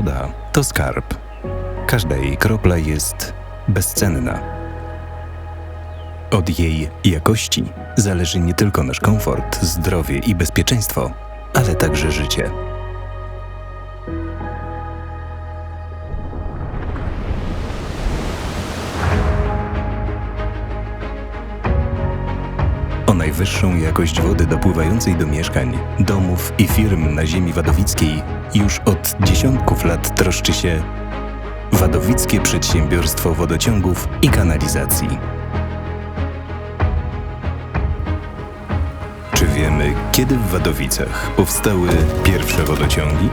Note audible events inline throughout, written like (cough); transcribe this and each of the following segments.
Woda to skarb. Każda jej kropla jest bezcenna. Od jej jakości zależy nie tylko nasz komfort, zdrowie i bezpieczeństwo, ale także życie. Najwyższą jakość wody dopływającej do mieszkań, domów i firm na ziemi wadowickiej już od dziesiątków lat troszczy się Wadowickie Przedsiębiorstwo Wodociągów i Kanalizacji. Czy wiemy, kiedy w Wadowicach powstały pierwsze wodociągi?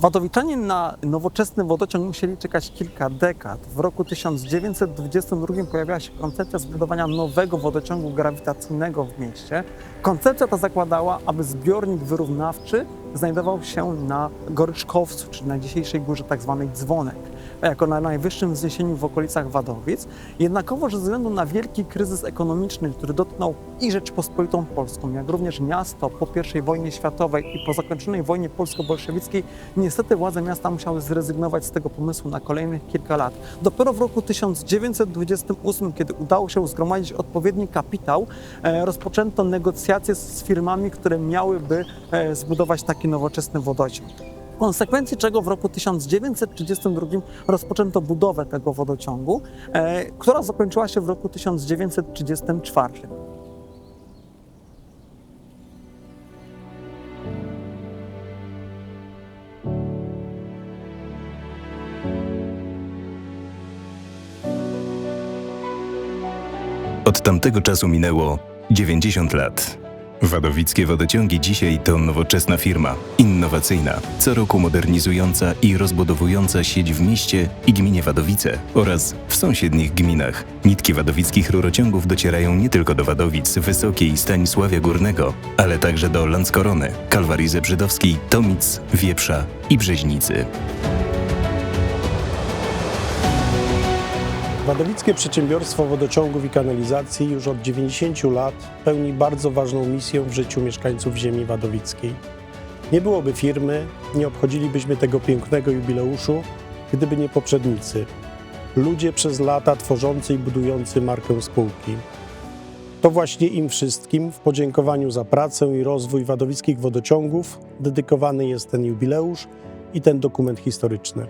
Wadowiczanie na nowoczesny wodociąg musieli czekać kilka dekad. W roku 1922 pojawiła się koncepcja zbudowania nowego wodociągu grawitacyjnego w mieście. Koncepcja ta zakładała, aby zbiornik wyrównawczy znajdował się na Goryczkowcu, czyli na dzisiejszej górze tzw. Dzwonek, jako na najwyższym wzniesieniu w okolicach Wadowic. Jednakowo, że ze względu na wielki kryzys ekonomiczny, który dotknął i Rzeczpospolitą Polską, jak również miasto po I wojnie światowej i po zakończonej wojnie polsko-bolszewickiej, niestety władze miasta musiały zrezygnować z tego pomysłu na kolejnych kilka lat. Dopiero w roku 1928, kiedy udało się zgromadzić odpowiedni kapitał, e, rozpoczęto negocjacje z firmami, które miałyby e, zbudować taki nowoczesny wodociąg. W konsekwencji czego w roku 1932 rozpoczęto budowę tego wodociągu, e, która zakończyła się w roku 1934. Od tamtego czasu minęło 90 lat. Wadowickie Wodociągi dzisiaj to nowoczesna firma, innowacyjna, co roku modernizująca i rozbudowująca sieć w mieście i gminie Wadowice oraz w sąsiednich gminach. Nitki wadowickich rurociągów docierają nie tylko do Wadowic, Wysokiej Stanisławia Górnego, ale także do Landskorony, Kalwarii Zebrzydowskiej, Tomic, Wieprza i Brzeźnicy. Wadowickie Przedsiębiorstwo Wodociągów i Kanalizacji już od 90 lat pełni bardzo ważną misję w życiu mieszkańców ziemi wadowickiej. Nie byłoby firmy, nie obchodzilibyśmy tego pięknego jubileuszu, gdyby nie poprzednicy. Ludzie przez lata tworzący i budujący markę spółki. To właśnie im wszystkim w podziękowaniu za pracę i rozwój wadowickich wodociągów dedykowany jest ten jubileusz i ten dokument historyczny.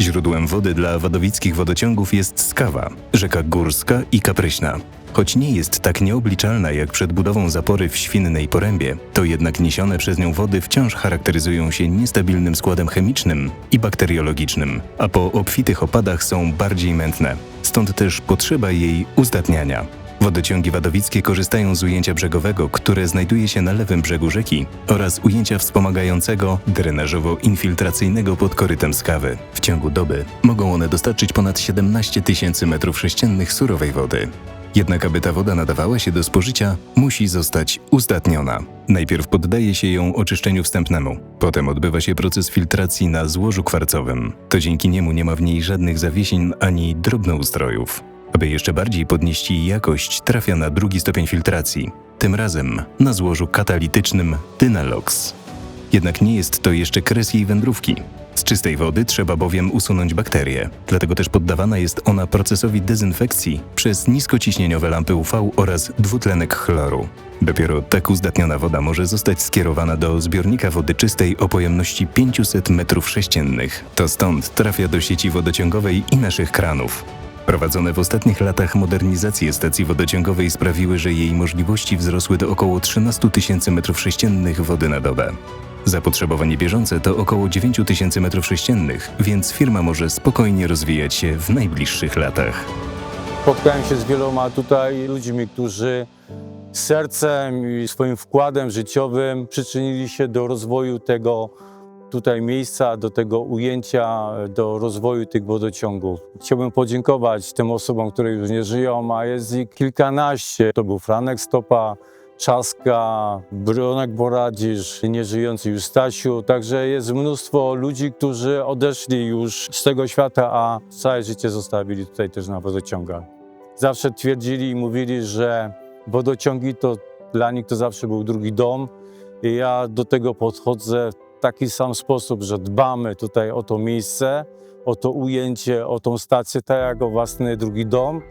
Źródłem wody dla wadowickich wodociągów jest Skawa, rzeka Górska i Kapryśna. Choć nie jest tak nieobliczalna jak przed budową zapory w Świnnej Porębie, to jednak niesione przez nią wody wciąż charakteryzują się niestabilnym składem chemicznym i bakteriologicznym, a po obfitych opadach są bardziej mętne. Stąd też potrzeba jej uzdatniania. Wodociągi wadowickie korzystają z ujęcia brzegowego, które znajduje się na lewym brzegu rzeki oraz ujęcia wspomagającego drenażowo-infiltracyjnego pod korytem skawy. W ciągu doby mogą one dostarczyć ponad 17 tysięcy metrów sześciennych surowej wody. Jednak aby ta woda nadawała się do spożycia, musi zostać uzdatniona. Najpierw poddaje się ją oczyszczeniu wstępnemu. Potem odbywa się proces filtracji na złożu kwarcowym. To dzięki niemu nie ma w niej żadnych zawiesiń ani drobnoustrojów. Aby jeszcze bardziej podnieść jej jakość, trafia na drugi stopień filtracji, tym razem na złożu katalitycznym Dynalox. Jednak nie jest to jeszcze kres jej wędrówki. Z czystej wody trzeba bowiem usunąć bakterie, dlatego też poddawana jest ona procesowi dezynfekcji przez niskociśnieniowe lampy UV oraz dwutlenek chloru. Dopiero tak uzdatniona woda może zostać skierowana do zbiornika wody czystej o pojemności 500 m3. To stąd trafia do sieci wodociągowej i naszych kranów. Prowadzone w ostatnich latach modernizacje stacji wodociągowej sprawiły, że jej możliwości wzrosły do około 13 tysięcy m3 wody na dobę. Zapotrzebowanie bieżące to około 9 tysięcy m3, więc firma może spokojnie rozwijać się w najbliższych latach. Spotkałem się z wieloma tutaj ludźmi, którzy sercem i swoim wkładem życiowym przyczynili się do rozwoju tego tutaj miejsca, do tego ujęcia, do rozwoju tych wodociągów. Chciałbym podziękować tym osobom, które już nie żyją, a jest ich kilkanaście. To był Franek Stopa, Czaska, Bronek Boradzisz, nieżyjący już Stasiu. Także jest mnóstwo ludzi, którzy odeszli już z tego świata, a całe życie zostawili tutaj też na wodociągach. zawsze twierdzili i mówili, że wodociągi to dla nich to zawsze był drugi dom. I ja do tego podchodzę taki sam sposób, że dbamy tutaj o to miejsce, o to ujęcie, o tą stację, tak jak o własny drugi dom.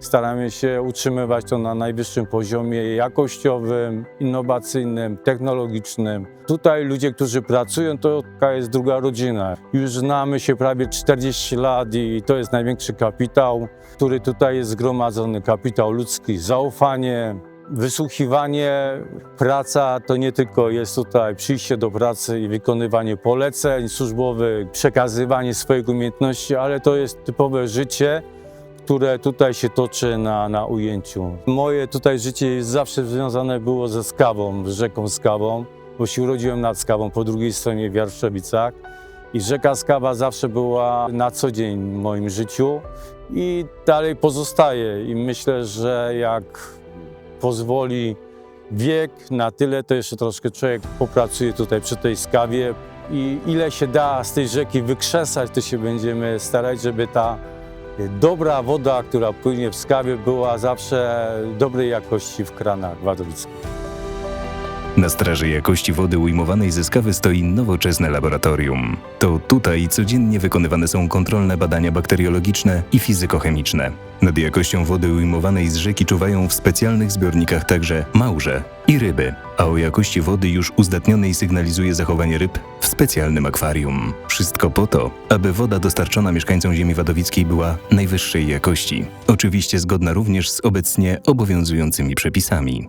Staramy się utrzymywać to na najwyższym poziomie jakościowym, innowacyjnym, technologicznym. Tutaj ludzie, którzy pracują, to jest druga rodzina. Już znamy się prawie 40 lat i to jest największy kapitał, który tutaj jest zgromadzony. Kapitał ludzki, zaufanie, wysłuchiwanie. Praca to nie tylko jest tutaj przyjście do pracy i wykonywanie poleceń służbowych, przekazywanie swoich umiejętności, ale to jest typowe życie które tutaj się toczy na, na ujęciu. Moje tutaj życie zawsze związane było ze Skawą, z rzeką Skawą, bo się urodziłem nad Skawą po drugiej stronie w Jarszewicach i rzeka Skawa zawsze była na co dzień w moim życiu i dalej pozostaje i myślę, że jak pozwoli wiek na tyle, to jeszcze troszkę człowiek popracuje tutaj przy tej Skawie i ile się da z tej rzeki wykrzesać, to się będziemy starać, żeby ta dobra woda, która płynie w skawie, była zawsze dobrej jakości w kranach wadowickich. Na straży jakości wody ujmowanej ze skawy stoi nowoczesne laboratorium. To tutaj codziennie wykonywane są kontrolne badania bakteriologiczne i fizykochemiczne. Nad jakością wody ujmowanej z rzeki czuwają w specjalnych zbiornikach także małże i ryby, a o jakości wody już uzdatnionej sygnalizuje zachowanie ryb w specjalnym akwarium. Wszystko po to, aby woda dostarczona mieszkańcom ziemi wadowickiej była najwyższej jakości. Oczywiście zgodna również z obecnie obowiązującymi przepisami.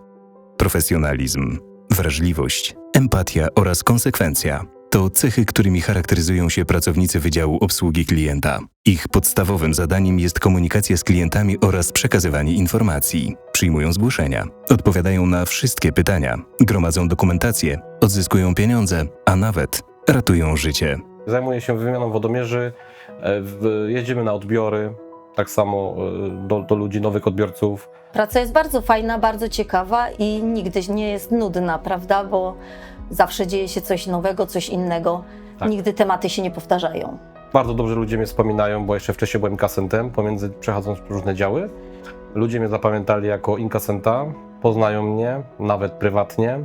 Profesjonalizm, wrażliwość, empatia oraz konsekwencja to cechy, którymi charakteryzują się pracownicy Wydziału Obsługi Klienta. Ich podstawowym zadaniem jest komunikacja z klientami oraz przekazywanie informacji. Przyjmują zgłoszenia, odpowiadają na wszystkie pytania, gromadzą dokumentację, odzyskują pieniądze, a nawet ratują życie. Zajmuję się wymianą wodomierzy, e, jeździmy na odbiory, tak samo e, do, do ludzi, nowych odbiorców. Praca jest bardzo fajna, bardzo ciekawa i nigdy nie jest nudna, prawda? Bo zawsze dzieje się coś nowego, coś innego. Tak. Nigdy tematy się nie powtarzają. Bardzo dobrze ludzie mnie wspominają, bo jeszcze wcześniej byłem inkasentem, pomiędzy przechodząc różne działy. Ludzie mnie zapamiętali jako inkasenta, poznają mnie, nawet prywatnie.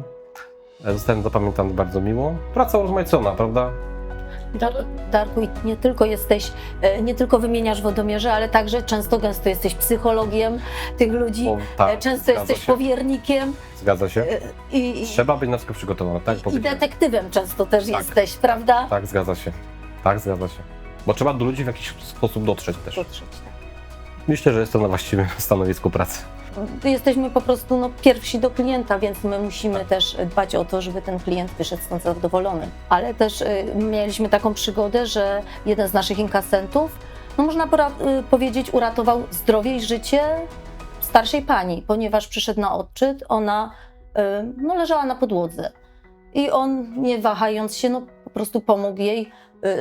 E, Zostałem zapamiętany bardzo miło. Praca urozmaicona, prawda? Dar, Darku, nie tylko jesteś, e, nie tylko wymieniasz wodomierze, ale także często gęsto jesteś psychologiem tych ludzi, O, tak, e, często jesteś się. powiernikiem Zgadza się. e, i, Trzeba być na wszystko przygotowany, tak? i detektywem często też Tak. jesteś, prawda? Tak, zgadza się. Tak, zgadza się. Bo trzeba do ludzi w jakiś sposób dotrzeć też. Dotrzeć, tak. Myślę, że jestem na właściwym stanowisku pracy. Jesteśmy po prostu no, pierwsi do klienta, więc my musimy też dbać o to, żeby ten klient wyszedł stąd zadowolony. Ale też y, mieliśmy taką przygodę, że jeden z naszych inkasentów, no można y, powiedzieć, uratował zdrowie i życie starszej pani, ponieważ przyszedł na odczyt, ona y, no, leżała na podłodze. I on, nie wahając się, no, po prostu pomógł jej,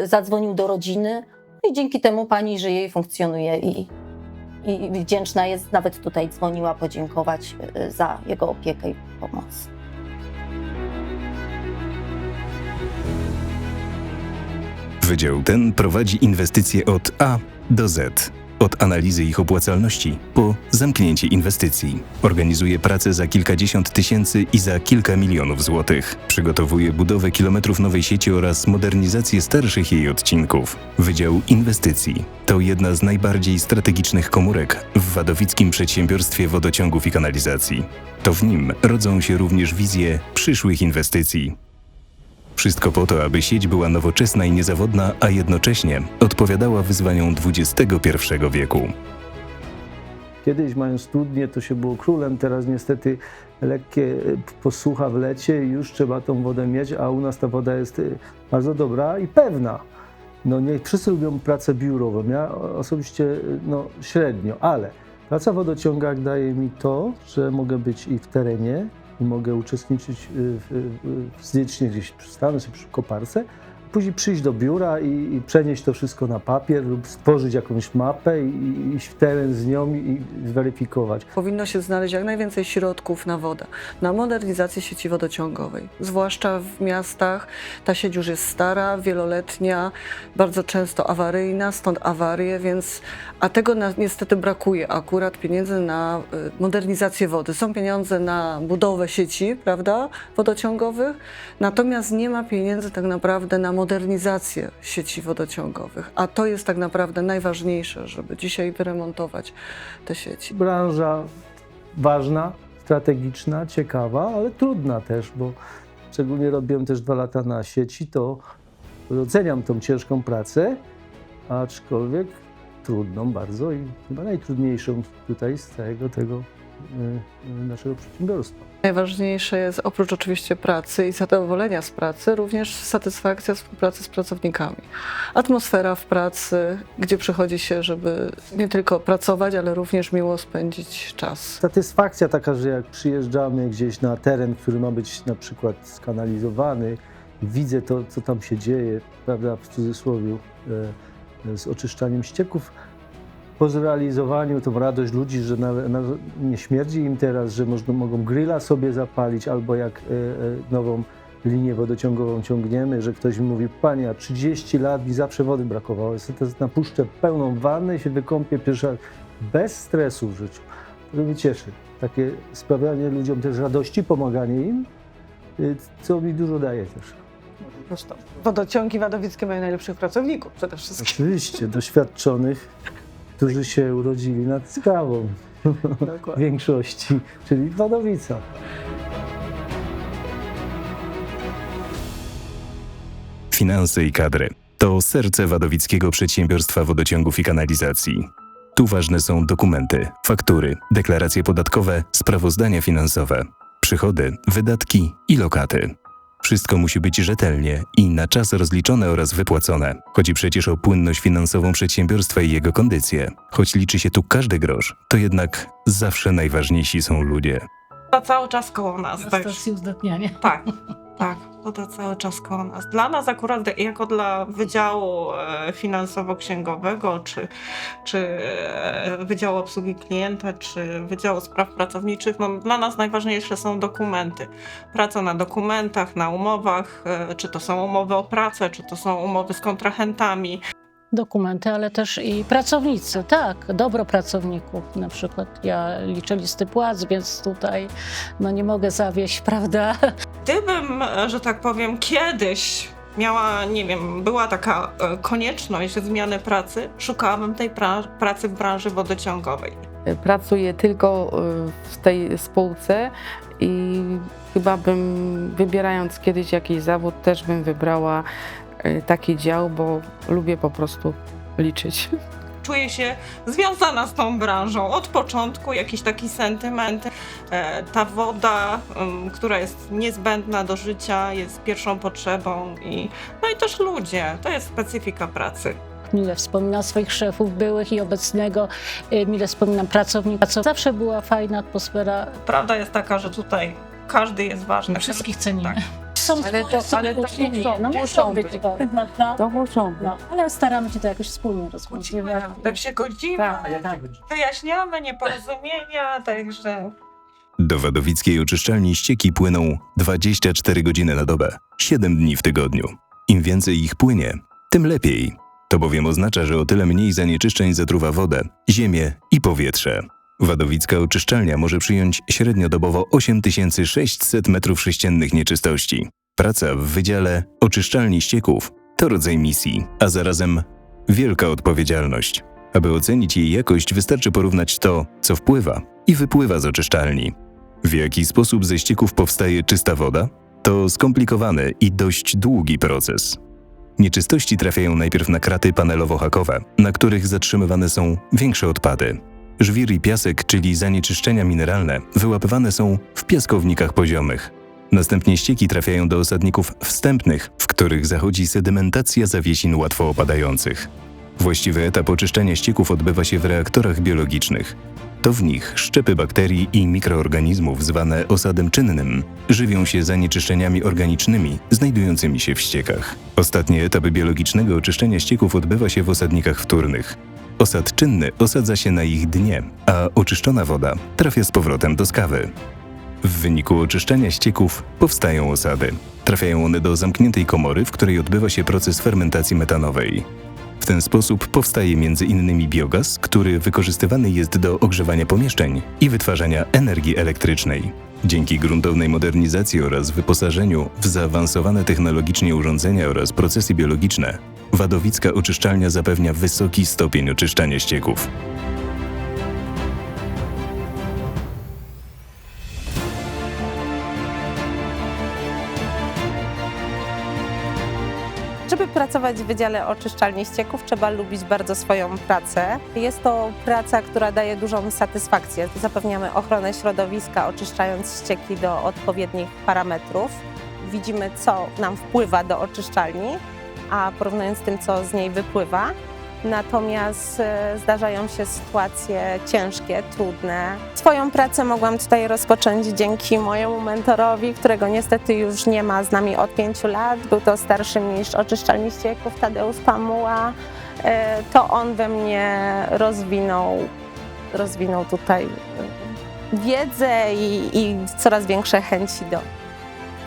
zadzwonił do rodziny no i dzięki temu pani żyje i funkcjonuje i, i wdzięczna jest, nawet tutaj dzwoniła podziękować y, za jego opiekę i pomoc. Wydział ten prowadzi inwestycje od A do Z. Od analizy ich opłacalności po zamknięcie inwestycji. Organizuje pracę za kilkadziesiąt tysięcy i za kilka milionów złotych. Przygotowuje budowę kilometrów nowej sieci oraz modernizację starszych jej odcinków. Wydział Inwestycji to jedna z najbardziej strategicznych komórek w wadowickim przedsiębiorstwie wodociągów i kanalizacji. To w nim rodzą się również wizje przyszłych inwestycji. Wszystko po to, aby sieć była nowoczesna i niezawodna, a jednocześnie odpowiadała wyzwaniom XXI wieku. Kiedyś mając studnie, to się było królem, teraz niestety lekkie e, posłucha w lecie i już trzeba tą wodę mieć, a u nas ta woda jest e, bardzo dobra i pewna. No nie wszyscy lubią pracę biurową, ja osobiście e, no, średnio, ale praca w wodociągach daje mi to, że mogę być i w terenie, i mogę uczestniczyć e, w, w, fizycznie gdzieś, stanę sobie przy koparce, później przyjść do biura i, i przenieść to wszystko na papier lub stworzyć jakąś mapę i, iść w teren z nią i, i zweryfikować. Powinno się znaleźć jak najwięcej środków na wodę, na modernizację sieci wodociągowej. Zwłaszcza w miastach ta sieć już jest stara, wieloletnia, bardzo często awaryjna, stąd awarie, więc a tego na, niestety brakuje akurat pieniędzy na y, modernizację wody. Są pieniądze na budowę sieci, prawda, wodociągowych, natomiast nie ma pieniędzy tak naprawdę na modernizację sieci wodociągowych, a to jest tak naprawdę najważniejsze, żeby dzisiaj wyremontować te sieci. branża ważna, strategiczna, ciekawa, ale trudna też, bo szczególnie robiłem też dwa lata na sieci, to doceniam tą ciężką pracę, aczkolwiek trudną bardzo i chyba najtrudniejszą tutaj z całego tego naszego przedsiębiorstwa. Najważniejsze jest oprócz oczywiście pracy i zadowolenia z pracy, również satysfakcja współpracy z pracownikami. Atmosfera w pracy, gdzie przychodzi się, żeby nie tylko pracować, ale również miło spędzić czas. Satysfakcja taka, że jak przyjeżdżamy gdzieś na teren, który ma być na przykład skanalizowany, widzę to, co tam się dzieje, prawda, w cudzysłowie, e, z oczyszczaniem ścieków. Po zrealizowaniu tą radość ludzi, że na, na, nie śmierdzi im teraz, że można, mogą grilla sobie zapalić, albo jak e, e, nową linię wodociągową ciągniemy, że ktoś mi mówi, panie, a 30 lat mi zawsze wody brakowało, sobie teraz napuszczę pełną wannę i się wykąpię pierwszy raz bez stresu w życiu. To mnie cieszy. Takie sprawianie ludziom też radości, pomaganie im, y, co mi dużo daje też. Zresztą wodociągi wadowickie mają najlepszych pracowników przede wszystkim. Oczywiście, doświadczonych, którzy się urodzili nad skałą w (laughs) większości, czyli Wadowica. Finanse i kadry to serce wadowickiego przedsiębiorstwa wodociągów i kanalizacji. Tu ważne są dokumenty, faktury, deklaracje podatkowe, sprawozdania finansowe, przychody, wydatki i lokaty. Wszystko musi być rzetelnie i na czas rozliczone oraz wypłacone. Chodzi przecież o płynność finansową przedsiębiorstwa i jego kondycję. Choć liczy się tu każdy grosz, to jednak zawsze najważniejsi są ludzie. To cały czas koło nas. Tak, stacji uzdatniania. tak, tak. To, to cały czas koło nas. Dla nas akurat, jako dla Wydziału e, Finansowo-Księgowego, czy, czy e, Wydziału Obsługi Klienta, czy Wydziału Spraw Pracowniczych, no, dla nas najważniejsze są dokumenty. Praca na dokumentach, na umowach, e, czy to są umowy o pracę, czy to są umowy z kontrahentami. Dokumenty, ale też i pracownicy, tak, dobro pracowników. Na przykład ja liczę listy płac, więc tutaj no nie mogę zawieść, (laughs) prawda? Gdybym, e, że tak powiem, kiedyś miała, nie wiem, była taka e, konieczność zmiany pracy, szukałabym tej pra- pracy w branży wodociągowej. Pracuję tylko y, w tej spółce i chyba bym, wybierając kiedyś jakiś zawód, też bym wybrała taki dział, bo lubię po prostu liczyć. Czuję się związana z tą branżą od początku, jakiś taki sentyment. E, Ta woda, która jest niezbędna do życia, jest pierwszą potrzebą i no i też ludzie, to jest specyfika pracy. Mile wspominam swoich szefów byłych i obecnego, y, mile wspominam pracowników. Zawsze była fajna atmosfera, Prawda jest taka, że tutaj każdy jest ważny. wszystkich cenimy. Tak. Są Ale to- są ale to muszą, no muszą być, być. prawda? To muszą być. No, ale staramy się to jakoś wspólnie rozwiązać. Tak się godzimy, Tak, wyjaśniamy nieporozumienia, także Do wadowickiej oczyszczalni ścieki płyną 24 godziny na dobę, 7 dni w tygodniu. Im więcej ich płynie, tym lepiej. To bowiem oznacza, że o tyle mniej zanieczyszczeń zatruwa wodę, ziemię i powietrze. Wadowicka oczyszczalnia może przyjąć średniodobowo 8600 m3 nieczystości. Praca w Wydziale Oczyszczalni Ścieków to rodzaj misji, a zarazem wielka odpowiedzialność. Aby ocenić jej jakość, wystarczy porównać to, co wpływa i wypływa z oczyszczalni. W jaki sposób ze ścieków powstaje czysta woda? To skomplikowany i dość długi proces. Nieczystości trafiają najpierw na kraty panelowo-hakowe, na których zatrzymywane są większe odpady. Żwir i piasek, czyli zanieczyszczenia mineralne, wyłapywane są w piaskownikach poziomych. Następnie ścieki trafiają do osadników wstępnych, w których zachodzi sedymentacja zawiesin łatwo opadających. Właściwy etap oczyszczania ścieków odbywa się w reaktorach biologicznych. To w nich szczepy bakterii i mikroorganizmów zwane osadem czynnym żywią się zanieczyszczeniami organicznymi znajdującymi się w ściekach. Ostatni etap biologicznego oczyszczenia ścieków odbywa się w osadnikach wtórnych. Osad czynny osadza się na ich dnie, a oczyszczona woda trafia z powrotem do skawy. W wyniku oczyszczania ścieków powstają osady. Trafiają one do zamkniętej komory, w której odbywa się proces fermentacji metanowej. W ten sposób powstaje m.in. biogaz, który wykorzystywany jest do ogrzewania pomieszczeń i wytwarzania energii elektrycznej. Dzięki gruntownej modernizacji oraz wyposażeniu w zaawansowane technologicznie urządzenia oraz procesy biologiczne, Wadowicka oczyszczalnia zapewnia wysoki stopień oczyszczania ścieków. Pracować w Wydziale Oczyszczalni Ścieków, trzeba lubić bardzo swoją pracę. Jest to praca, która daje dużą satysfakcję. Zapewniamy ochronę środowiska, oczyszczając ścieki do odpowiednich parametrów. Widzimy, co nam wpływa do oczyszczalni, a porównując z tym, co z niej wypływa. Natomiast e, zdarzają się sytuacje ciężkie, trudne. Swoją pracę mogłam tutaj rozpocząć dzięki mojemu mentorowi, którego niestety już nie ma z nami od pięciu lat. Był to starszy mistrz oczyszczalni ścieków, Tadeusz Pamuła. E, To on we mnie rozwinął, rozwinął tutaj wiedzę i, i coraz większe chęci do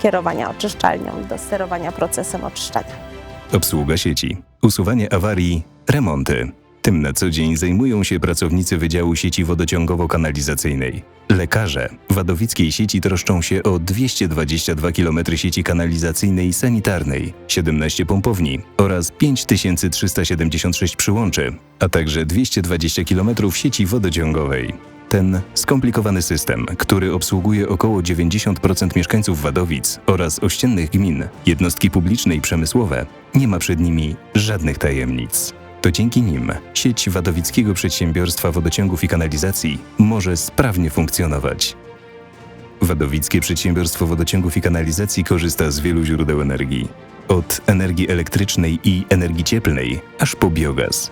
kierowania oczyszczalnią, do sterowania procesem oczyszczania. Obsługa sieci, usuwanie awarii, remonty. Tym na co dzień zajmują się pracownicy Wydziału Sieci Wodociągowo-Kanalizacyjnej. Lekarze Wadowickiej sieci troszczą się o 222 km sieci kanalizacyjnej i sanitarnej, 17 pompowni oraz 5376 przyłączy, a także 220 km sieci wodociągowej. Ten skomplikowany system, który obsługuje około 90% mieszkańców Wadowic oraz ościennych gmin, jednostki publiczne i przemysłowe, nie ma przed nimi żadnych tajemnic. To dzięki nim sieć Wadowickiego Przedsiębiorstwa Wodociągów i Kanalizacji może sprawnie funkcjonować. Wadowickie Przedsiębiorstwo Wodociągów i Kanalizacji korzysta z wielu źródeł energii. Od energii elektrycznej i energii cieplnej, aż po biogaz.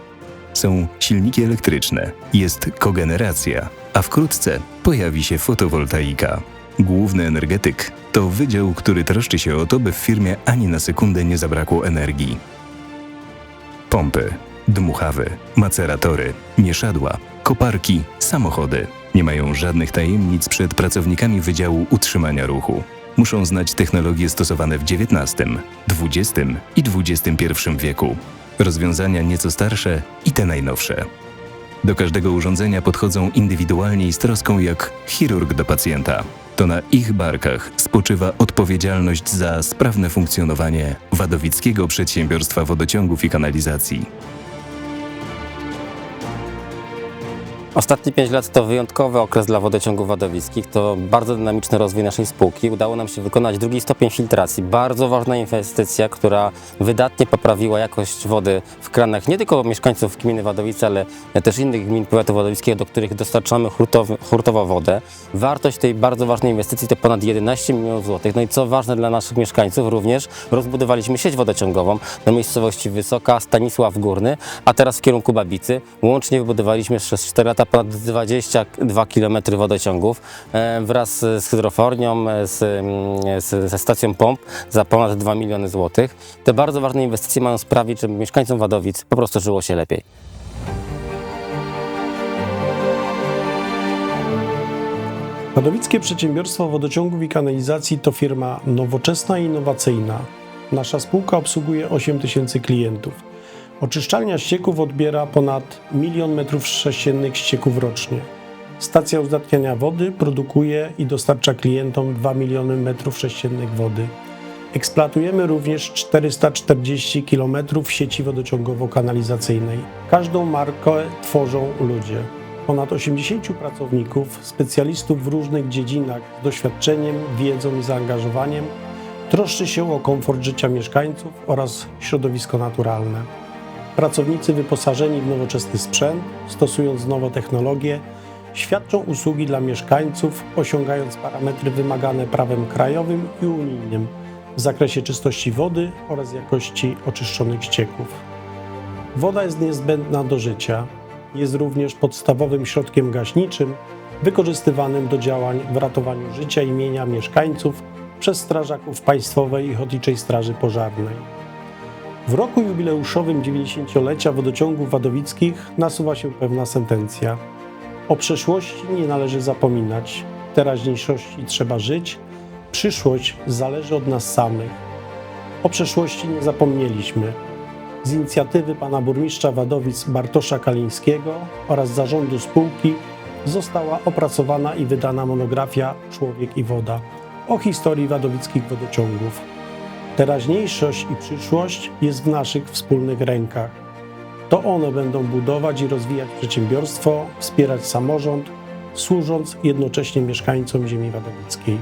Są silniki elektryczne, jest kogeneracja, a wkrótce pojawi się fotowoltaika. Główny energetyk to wydział, który troszczy się o to, by w firmie ani na sekundę nie zabrakło energii. Pompy, dmuchawy, maceratory, mieszadła, koparki, samochody nie mają żadnych tajemnic przed pracownikami Wydziału Utrzymania Ruchu. Muszą znać technologie stosowane w XIX, XX i XXI wieku. Rozwiązania nieco starsze i te najnowsze. Do każdego urządzenia podchodzą indywidualnie i z troską jak chirurg do pacjenta. To na ich barkach spoczywa odpowiedzialność za sprawne funkcjonowanie Wadowickiego Przedsiębiorstwa Wodociągów i Kanalizacji. Ostatnie 5 lat to wyjątkowy okres dla wodociągów wadowickich. To bardzo dynamiczny rozwój naszej spółki. Udało nam się wykonać drugi stopień filtracji. Bardzo ważna inwestycja, która wydatnie poprawiła jakość wody w kranach nie tylko mieszkańców gminy Wadowice, ale też innych gmin powiatu wadowickiego, do których dostarczamy hurtowo wodę. Wartość tej bardzo ważnej inwestycji to ponad 11 milionów złotych. No i co ważne dla naszych mieszkańców, również rozbudowaliśmy sieć wodociągową do miejscowości Wysoka, Stanisław Górny, a teraz w kierunku Babicy. Łącznie wybudowaliśmy przez 4 lata ponad 22 km wodociągów e, wraz z hydrofornią, e, z, mm, z, ze stacją pomp za ponad 2 miliony złotych. Te bardzo ważne inwestycje mają sprawić, żeby mieszkańcom Wadowic po prostu żyło się lepiej. Wadowickie Przedsiębiorstwo Wodociągów i Kanalizacji to firma nowoczesna i innowacyjna. Nasza spółka obsługuje 8 tysięcy klientów. Oczyszczalnia ścieków odbiera ponad milion metrów sześciennych ścieków rocznie. Stacja uzdatniania wody produkuje i dostarcza klientom 2 miliony metrów sześciennych wody. Eksploatujemy również 440 km sieci wodociągowo-kanalizacyjnej. Każdą markę tworzą ludzie. Ponad 80 pracowników, specjalistów w różnych dziedzinach z doświadczeniem, wiedzą i zaangażowaniem troszczy się o komfort życia mieszkańców oraz środowisko naturalne. Pracownicy wyposażeni w nowoczesny sprzęt, stosując nowe technologie, świadczą usługi dla mieszkańców, osiągając parametry wymagane prawem krajowym i unijnym w zakresie czystości wody oraz jakości oczyszczonych ścieków. Woda jest niezbędna do życia. jest również podstawowym środkiem gaśniczym wykorzystywanym do działań w ratowaniu życia i mienia mieszkańców przez strażaków Państwowej i Ochotniczej Straży Pożarnej. W roku jubileuszowym 90-lecia wodociągów wadowickich nasuwa się pewna sentencja. O przeszłości nie należy zapominać, teraźniejszości trzeba żyć, przyszłość zależy od nas samych. O przeszłości nie zapomnieliśmy. Z inicjatywy pana burmistrza Wadowic Bartosza Kalińskiego oraz zarządu spółki została opracowana i wydana monografia Człowiek i woda o historii wadowickich wodociągów. Teraźniejszość i przyszłość jest w naszych wspólnych rękach. To one będą budować i rozwijać przedsiębiorstwo, wspierać samorząd, służąc jednocześnie mieszkańcom ziemi wadowickiej.